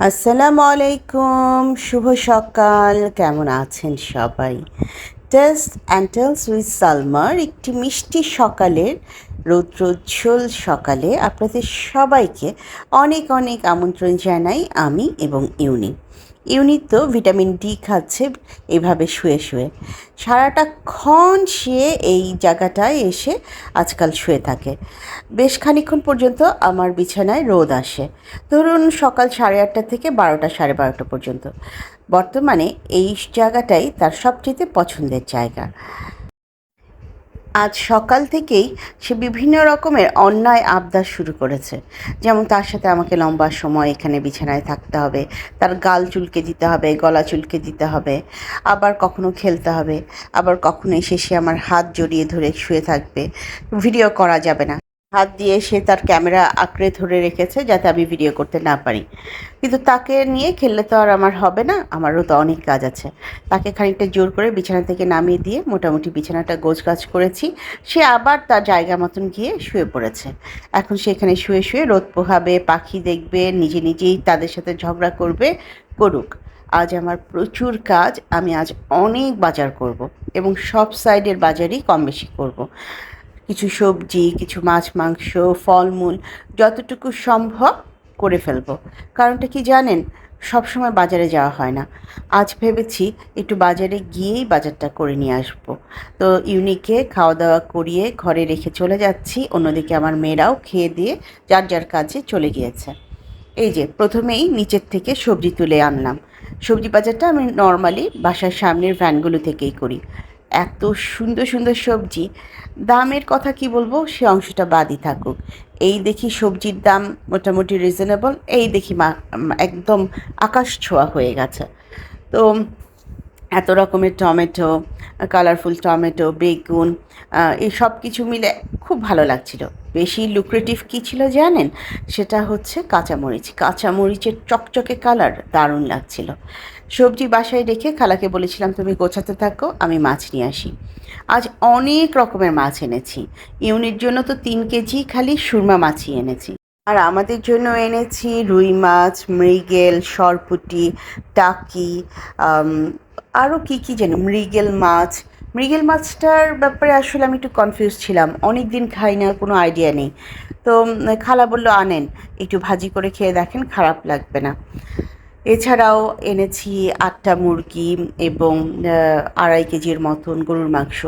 আসসালামু আলাইকুম, শুভ সকাল। কেমন আছেন সবাই? টেস্ট অ্যান্ড টেলস উইথ সালমার একটি মিষ্টি সকালের রৌদ্রোজ্জ্বল সকালে আপনাদের সবাইকে অনেক অনেক আমন্ত্রণ জানাই আমি এবং ইউনি। ইউনি তো ভিটামিন ডি খাচ্ছে এভাবে শুয়ে শুয়ে। সারাটা ক্ষণ সে এই জায়গাটায় এসে আজকাল শুয়ে থাকে। বেশ খানিক্ষণ পর্যন্ত আমার বিছানায় রোদ আসে। ধরুন সকাল সাড়ে আটটা থেকে বারোটা, সাড়ে বারোটা পর্যন্ত। বর্তমানে এই জায়গাটাই তার সবচেয়ে পছন্দের জায়গা। আজ সকাল থেকেই সে বিভিন্ন রকমের অন্যায় আবদার শুরু করেছে। যেমন তার সাথে আমাকে লম্বা সময় এখানে বিছানায় থাকতে হবে, তার গাল চুলকে দিতে হবে, গলা চুলকে দিতে হবে, আবার কখনো খেলতে হবে, আবার কখনো এসে সে আমার হাত জড়িয়ে ধরে শুয়ে থাকবে। ভিডিও করা যাবে না। হাত দিয়ে সে তার ক্যামেরা আঁকড়ে ধরে রেখেছে যাতে আমি ভিডিও করতে না পারি। কিন্তু তাকে নিয়ে খেললে তো আর আমার হবে না, আমারও তো অনেক কাজ আছে। তাকে খানিকটা জোর করে বিছানা থেকে নামিয়ে দিয়ে মোটামুটি বিছানাটা গোছগাছ করেছি। সে আবার তার জায়গা মতন গিয়ে শুয়ে পড়েছে। এখন সেখানে শুয়ে শুয়ে রোদ পোহাবে, পাখি দেখবে, নিজে নিজেই তাদের সাথে ঝগড়া করবে, করুক। আজ আমার প্রচুর কাজ, আমি আজ অনেক বাজার করব এবং সব সাইডের বাজারই কম বেশি করব। কিছু সবজি, কিছু মাছ, মাংস, ফলমূল যতটুকু সম্ভব করে ফেলব। কারণটা কি জানেন? সব সময় বাজারে যাওয়া হয় না। আজ ভেবেছি একটু বাজারে গিয়েই বাজারটা করে নিয়ে আসব। তো ইউনিকে খাওয়া দাওয়া করিয়ে ঘরে রেখে চলে যাচ্ছি। অন্যদিকে আমার মেয়েরাও খেয়ে দিয়ে যার যার কাজে চলে গিয়েছে। এই যে, প্রথমেই নিচের থেকে সবজি তুলে আনলাম। সবজি বাজারটা আমি নর্মালি বাসার সামনের ভ্যানগুলো থেকেই করি। এত সুন্দর সুন্দর সবজি, দামের কথা কি বলব? সে অংশটা বাদই থাকুক। এই দেখি সবজির দাম মোটামুটি রিজনেবল এই দেখি একদম আকাশ ছোঁয়া হয়ে গেছে। তো এত রকমের টমেটো কালারফুল টমেটো, বেগুন এই সব কিছু মিলে খুব ভালো লাগছিল। বেশি লুক্রেটিভ কী ছিল জানেন? সেটা হচ্ছে কাঁচামরিচ। কাঁচামরিচের চকচকে কালার দারুণ লাগছিল। সবজি বাসায় রেখে খালাকে বলেছিলাম, তুমি গোছাতে থাকো, আমি মাছ নিয়ে আসি। আজ অনেক রকমের মাছ এনেছি। ইউনিট জন্য তো তিন কেজি খালি সুরমা মাছই এনেছি। আর আমাদের জন্য এনেছি রুই মাছ, মৃগেল, সরপুটি, টাকি আরও কী কী জানি মৃগেল মাছ। মৃগেল মাছটার ব্যাপারে আসলে আমি একটু কনফিউজ ছিলাম। অনেক দিন খাই না, কোনো আইডিয়া নেই। তো খালা বলল, আনেন, একটু ভাজি করে খেয়ে দেখেন, খারাপ লাগবে না। এছাড়াও এনেছি আটটা মুরগি এবং আড়াই কেজির মতন গরুর মাংস।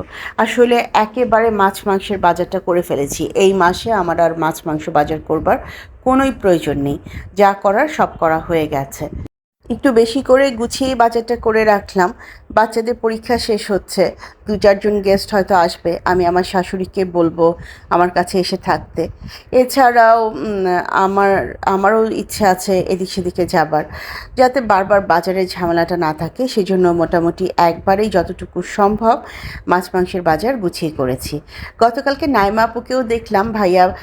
আসলে একেবারে মাছ মাংসের বাজারটা করে ফেলেছি। এই মাসে আমার আর মাছ মাংস বাজার করবার কোনোই প্রয়োজন নেই। যা করার সব করা হয়ে গেছে। একটু বেশি করে গুছিয়ে বাজারটা করে রাখলাম। বাচ্চাদের পরীক্ষা শেষ হচ্ছে। দু চারজন গেস্ট হয়তো আসবে। আমি আমার শাশুড়িকে বলব আমার কাছে এসে থাকতে। এছাড়াও আমার, আমারও ইচ্ছে আছে এদিক সেদিকে যাবার। যাতে বারবার বাজারের ঝামেলাটা না থাকে, সেজন্য মোটামুটি একবারেই যতটুকু সম্ভব মাছ, মাংসের বাজার গুছিয়ে করেছি। গতকালকে নাইমা আপুকেও দেখলাম, ভাইয়া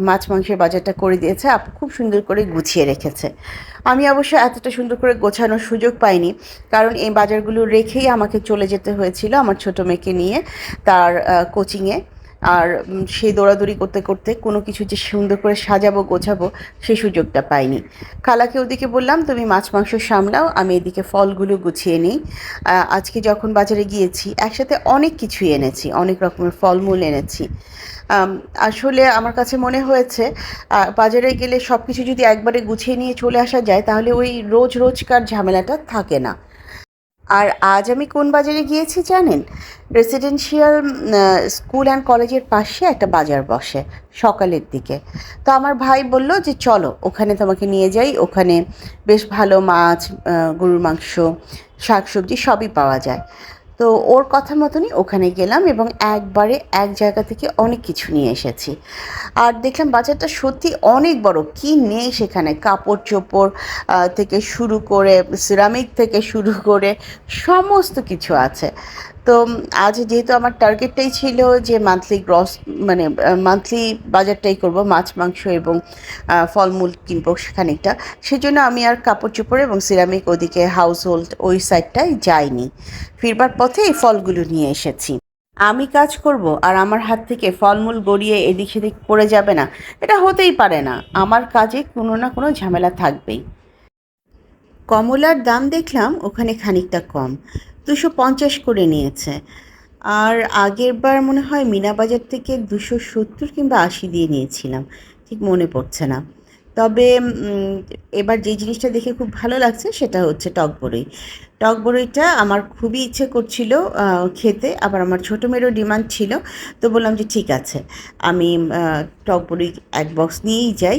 মাছ, মাংসের বাজারটা করে দিয়েছে। আপু খুব সুন্দর করে গুছিয়ে রেখেছে। আমি অবশ্য এতটা সুন্দর করে গোছানোর সুযোগ পাইনি। কারণ এই বাজারগুলো রেখেই আমাকে চলে যেতে হয়েছিল আমার ছোটো মেয়েকে নিয়ে তার কোচিংয়ে আর সেই দৌড়াদৌড়ি করতে করতে কোনো কিছু যে সুন্দর করে সাজাবো, গোছাবো, সেই সুযোগটা পাইনি। খালাকে ওদিকে বললাম, তুমি মাছ, মাংস সামলাও, আমি এদিকে ফলগুলো গুছিয়ে নিই। আজকে যখন বাজারে গিয়েছি, একসাথে অনেক কিছুই এনেছি, অনেক রকমের ফলমূল এনেছি। আসলে আমার কাছে মনে হয়েছে বাজারে গেলে সব কিছু যদি একবারে গুছিয়ে নিয়ে চলে আসা যায়, তাহলে ওই রোজ রোজকার ঝামেলাটা থাকে না। আর আজ আমি কোন বাজারে গিয়েছি জানেন? রেসিডেন্সিয়াল স্কুল অ্যান্ড কলেজের পাশে একটা বাজার বসে সকালের দিকে। তো আমার ভাই বলল যে, চলো, ওখানে তোমাকে নিয়ে যাই। ওখানে বেশ ভালো মাছ গরুর মাংস, শাকসবজি সবই পাওয়া যায়। তো ওর কথা মতনই ওখানে গেলাম এবং একবারে এক জায়গা থেকে অনেক কিছু নিয়ে এসেছি। আর দেখলাম বাজারটা সত্যি অনেক বড়, কি নেই সেখানে? কাপড় চোপড় থেকে শুরু করে, সিরামিক থেকে শুরু করে সমস্ত কিছু আছে। তো আজ যেহেতু আমার টার্গেটটাই ছিল যে মান্থলি গ্রস মানে মান্থলি বাজারটাই করব, মাছ, মাংস এবং ফলমূল কিনবো খানিকটা, সেজন্য আমি আর কাপড় চোপড় এবং সিরামিক ওদিকে হাউস হোল্ড ওই সাইডটায় যাইনি। ফিরবার পথে এই ফলগুলো নিয়ে এসেছি। আমি কাজ করব আর আমার হাত থেকে ফলমূল গড়িয়ে এদিক সেদিক পড়ে যাবে না, এটা হতেই পারে না, আমার কাজে কোনো না কোনো ঝামেলা থাকবেই। কমলার দাম দেখলাম ওখানে খানিকটা কম দুশো পঞ্চাশ করে নিয়েছে। আর আগের বার মনে হয় মিনা বাজার থেকে দুশো সত্তর কিংবা আশি দিয়ে নিয়েছিলাম। ঠিক মনে পড়ছে না। তবে এবার যে জিনিসটা দেখে খুব ভালো লাগছে সেটা হচ্ছে টক বড়ই। টক বড়ইটা আমার খুবই ইচ্ছে করছিল খেতে। আবার আমার ছোটো মেয়েরও ডিমান্ড ছিল। তো বললাম যে ঠিক আছে। আমি টক বড়ই এক বক্স নিয়েই যাই।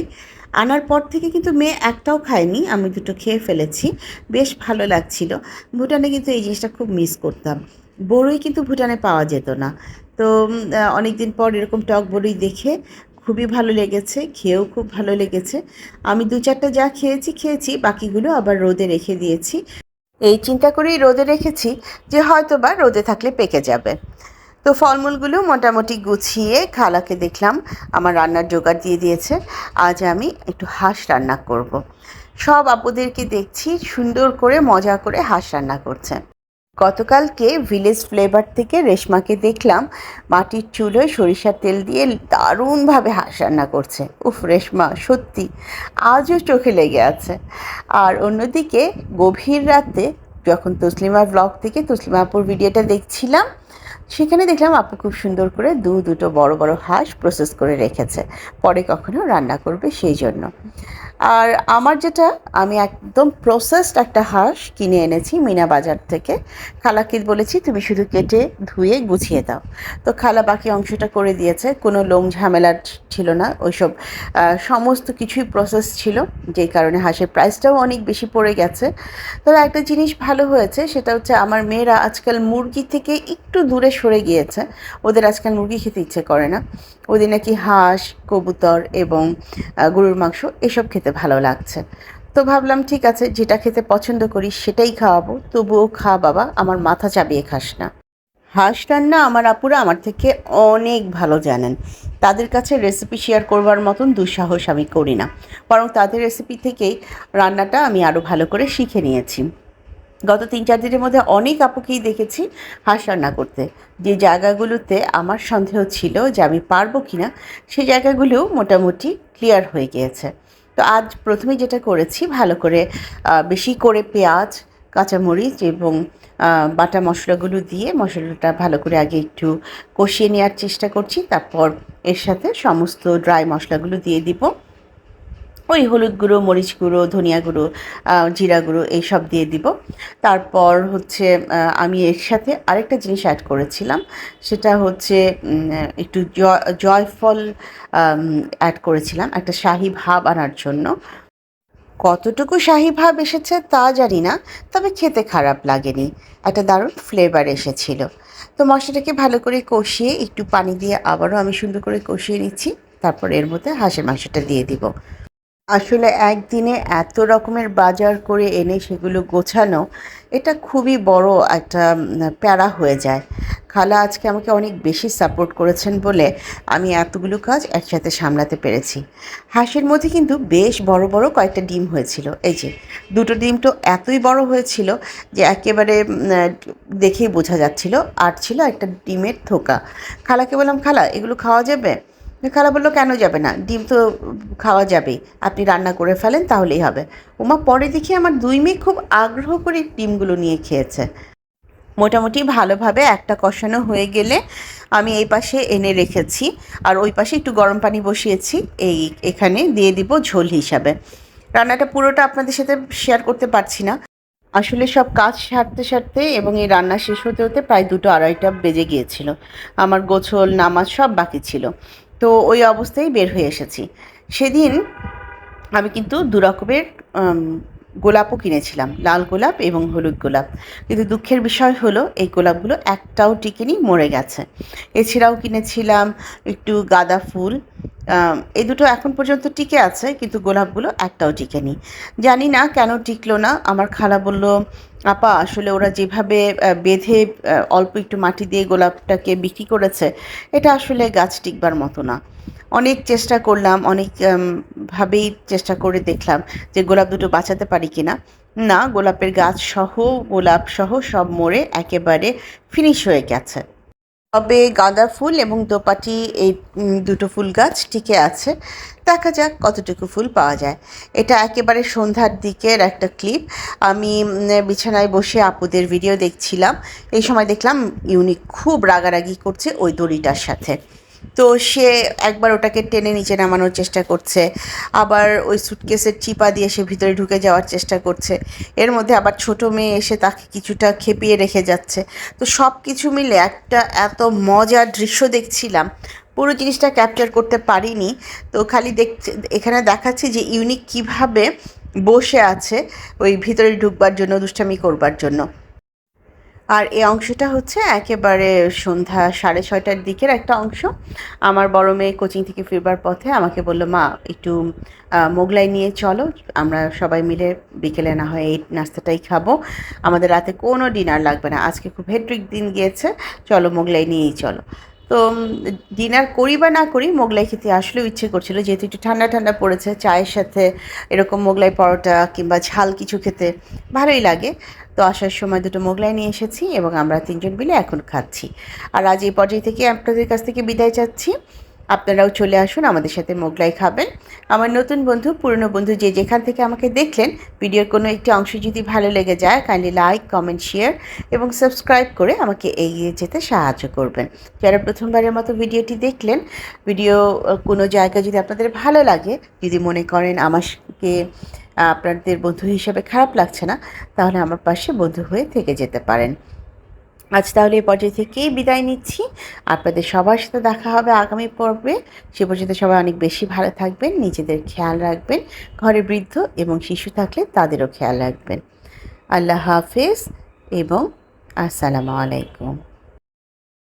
আনার পর থেকে কিন্তু মেয়ে একটাও খায়নি, আমি দুটো খেয়ে ফেলেছি, বেশ ভালো লাগছিল। ভুটানে কিন্তু এই জিনিসটা খুব মিস করতাম। বড়ই কিন্তু ভুটানে পাওয়া যেত না। তো অনেক দিন পর এরকম টক বড়ই দেখে খুবই ভালো লেগেছে, খেয়েও খুব ভালো লেগেছে। আমি দু চারটা যা খেয়েছি খেয়েছি, বাকিগুলো আবার রোদে রেখে দিয়েছি। এই চিন্তা করেই রোদে রেখেছি যে হয়তো বা রোদে থাকলে পেকে যাবে। তো ফলমূলগুলো মোটামুটি গুছিয়ে খালাকে দেখলাম, আমার রান্নার জোগাড় দিয়ে দিয়েছে। আজ আমি একটু হাঁস রান্না করব। সব আপুদেরকে দেখছি সুন্দর করে মজা করে হাঁস রান্না করছে। গতকালকে ভিলেজ ফ্লেভার থেকে রেশমাকে দেখলাম, মাটির চুলোয় সরিষার তেল দিয়ে দারুণভাবে হাঁস রান্না করছে। উফ, রেশমা, সত্যি, আজও চোখে লেগে আছে। আর অন্যদিকে গভীর রাতে যখন তসলিমার ব্লগ থেকে তসলিমাপুর ভিডিওটা দেখছিলাম সেখানে দেখলাম আপু খুব সুন্দর করে দু দুটো বড় বড় হাঁস প্রসেস করে রেখেছে। পরে কখনো রান্না করবে সেই জন্য। আর আমার যেটা, আমি একদম প্রসেসড একটা হাঁস কিনে এনেছি মিনা বাজার থেকে। খালাকে বলেছি, তুমি শুধু কেটে ধুয়ে গুছিয়ে দাও। তো খালা বাকি অংশটা করে দিয়েছে, কোনো লোম ঝামেলা ছিল না, ওইসব সমস্ত কিছুই প্রসেস ছিল, যেই কারণে হাঁসের প্রাইসটাও অনেক বেশি পড়ে গেছে। তবে একটা জিনিস ভালো হয়েছে, সেটা হচ্ছে আমার মেয়েরা আজকাল মুরগি থেকে একটু দূরে সরে গিয়েছে, ওদের আজকাল মুরগি খেতে ইচ্ছে করে না। ওদের নাকি হাঁস, কবুতর এবং গরুর মাংস এসব খেতে ভালো লাগছে। তো ভাবলাম, ঠিক আছে, যেটা খেতে পছন্দ করি সেটাই খাওয়াবো। তবুও খা বাবা, আমার মাথা চাবিয়ে খাস না। হাঁস রান্না আমার আপুরা আমার থেকে অনেক ভালো জানেন। তাদের কাছে রেসিপি শেয়ার করবার মতন দুঃসাহস আমি করি না। বরং তাদের রেসিপি থেকেই রান্নাটা আমি আরও ভালো করে শিখে নিয়েছি। গত তিন চার দিনের মধ্যে অনেক আপুকেই দেখেছি হাঁস রান্না করতে। যে জায়গাগুলোতে আমার সন্দেহ ছিল যে আমি পারব কি না সেই জায়গাগুলোও মোটামুটি ক্লিয়ার হয়ে গিয়েছে। তো আজ প্রথমে যেটা করেছি, ভালো করে বেশি করে পেঁয়াজ, কাঁচামরিচ এবং বাটা মশলাগুলো দিয়ে মশলাটা ভালো করে আগে একটু কষিয়ে নেওয়ার চেষ্টা করছি। তারপর এর সাথে সমস্ত ড্রাই মশলাগুলো দিয়ে দিব। ওই হলুদ গুঁড়ো, মরিচ গুঁড়ো, ধনিয়া গুঁড়ো জিরা গুঁড়ো এইসব দিয়ে দিব। তারপর হচ্ছে আমি এর সাথে আরেকটা জিনিস অ্যাড করেছিলাম। সেটা হচ্ছে একটু জয়ফল অ্যাড করেছিলাম একটা শাহি ভাব আনার জন্য। কতটুকু শাহি ভাব এসেছে তা জানি না, তবে খেতে খারাপ লাগেনি। একটা দারুণ ফ্লেভার এসেছিল। তো মশলাটাকে ভালো করে কষিয়ে একটু পানি দিয়ে আবারও আমি সুন্দর করে কষিয়ে নিচ্ছি। তারপর এর মধ্যে হাঁসের মাংসটা দিয়ে দিব। আসলে একদিনে এত রকমের বাজার করে এনে সেগুলো গোছানো, এটা খুবই বড় একটা প্যারা হয়ে যায়। খালা আজকে আমাকে অনেক বেশি সাপোর্ট করেছেন বলে আমি এতগুলো কাজ একসাথে সামলাতে পেরেছি। হাঁসের মধ্যে কিন্তু বেশ বড় বড় কয়েকটা ডিম হয়েছিল। এই যে, দুটো ডিম তো এতই বড় হয়েছিল যে একেবারে দেখেই বোঝা যাচ্ছিল। আর ছিল একটা ডিমের থোকা। খালাকে বললাম, খালা, এগুলো খাওয়া যাবে? খালা বলল কেন যাবে না? ডিম তো খাওয়া যাবেই। আপনি রান্না করে ফেলেন, তাহলেই হবে। ওমা পরে দেখি আমার দুই মেয়ে খুব আগ্রহ করে ডিমগুলো নিয়ে খেয়েছে। মোটামুটি ভালোভাবে একটা কষানো হয়ে গেলে আমি এই পাশে এনে রেখেছি। আর ওই পাশে একটু গরম পানি বসিয়েছি। এই এখানে দিয়ে দিব ঝোল হিসাবে। রান্নাটা পুরোটা আপনাদের সাথে শেয়ার করতে পারছি না। আসলে সব কাজ সারতে সারতে এবং এই রান্না শেষ হতে হতে প্রায় দুটো আড়াইটা বেজে গিয়েছিল। আমার গোছল, নামাজ সব বাকি ছিল। তো ওই অবস্থায় বের হয়ে এসেছি। সেদিন আমি কিন্তু দু রকমের গোলাপও কিনেছিলাম, লাল গোলাপ এবং হলুদ গোলাপ। কিন্তু দুঃখের বিষয় হলো, এই গোলাপগুলো একটাও টিকেনি, মরে গেছে। এছাড়াও কিনেছিলাম একটু গাঁদা ফুল। এই দুটো এখন পর্যন্ত টিকে আছে, কিন্তু গোলাপগুলো একটাও টিকেনি। জানি না কেন টিকলো না। আমার খালা বলল, আপা, আসলে ওরা যেভাবে বেঁধে অল্প একটু মাটি দিয়ে গোলাপটাকে বিক্রি করেছে, এটা আসলে গাছ টিকবার মতো না। অনেক চেষ্টা করলাম, অনেক ভাবেই চেষ্টা করে দেখলাম যে গোলাপ দুটো বাঁচাতে পারি কি না না গোলাপের গাছ সহ, গোলাপ সহ সব মরে একেবারে ফিনিশ হয়ে গেছে। তবে গাঁদা ফুল এবং দোপাটি, এই দুটো ফুল গাছ টিকে আছে। দেখা যাক কতটুকু ফুল পাওয়া যায়। এটা একেবারে সন্ধ্যার দিকের একটা ক্লিপ আমি বিছানায় বসে আপুদের ভিডিও দেখছিলাম। এই সময় দেখলাম ইউনিক খুব রাগারাগি করছে ওই দড়িটার সাথে। তো সে একবার ওটাকে টেনে নিচে নামানোর চেষ্টা করছে। আবার ওই সুটকেসের চিপা দিয়ে সে ভিতরে ঢুকে যাওয়ার চেষ্টা করছে। এর মধ্যে আবার ছোট মেয়ে এসে তাকে কিছুটা খেপিয়ে রেখে যাচ্ছে। তো সব কিছু মিলে একটা এত মজার দৃশ্য দেখছিলাম। পুরো জিনিসটা ক্যাপচার করতে পারিনি। তো খালি দেখছে, এখানে দেখাচ্ছি যে ইউনিক কীভাবে বসে আছে ওই ভিতরে ঢুকবার জন্য, দুষ্টামি করবার জন্য। আর এই অংশটা হচ্ছে একেবারে সন্ধ্যা সাড়ে ছয়টার দিকের একটা অংশ। আমার বড় মেয়ে কোচিং থেকে ফিরবার পথে আমাকে বলল, মা, একটু মোগলাই নিয়ে চলো। আমরা সবাই মিলে বিকেলে না হয় এই নাস্তাটাই খাব। আমাদের রাতে কোনো ডিনার লাগবে না। আজকে খুব হেট্রিক দিন গিয়েছে। চলো মোগলাই নিয়েই চলো। তো ডিনার করি বা না করি, মোগলাই খেতে আসলেও ইচ্ছে করছিল। যেহেতু একটু ঠান্ডা ঠান্ডা পড়েছে, চায়ের সাথে এরকম মোগলাই পরোটা কিংবা ঝাল কিছু খেতে ভালোই লাগে। তো আসার সময় দুটো মোগলাই নিয়ে এসেছি এবং আমরা তিনজন মিলে এখন খাচ্ছি। আর আজ এই পর্যায় থেকে আপনাদের কাছ থেকে বিদায় চাচ্ছি। আপনারাও চলে আসুন, আমাদের সাথে মোগলাই খাবেন। আমার নতুন বন্ধু, পুরনো বন্ধু যে যেখান থেকে আমাকে দেখলেন, ভিডিওর কোনো একটি অংশ যদি ভালো লেগে যায় কাইন্ডলি লাইক কমেন্ট শেয়ার এবং সাবস্ক্রাইব করে আমাকে এগিয়ে যেতে সাহায্য করবেন। যারা প্রথমবারের মতো ভিডিওটি দেখলেন, ভিডিও কোনো জায়গা যদি আপনাদের ভালো লাগে, যদি মনে করেন আমাকে, আপনাদের বন্ধু হিসাবে খারাপ লাগছে না, তাহলে আমার পাশে বন্ধু হয়ে থেকে যেতে পারেন। আজ তাহলে এই পর্যায়ে থেকেই বিদায় নিচ্ছি। আপনাদের সবার সাথে দেখা হবে আগামী পর্বে। সে পর্যন্ত সবাই অনেক বেশি ভালো থাকবেন, নিজেদের খেয়াল রাখবেন, ঘরে বৃদ্ধ এবং শিশু থাকলে তাদেরও খেয়াল রাখবেন। আল্লাহ হাফেজ এবং আসসালামু আলাইকুম।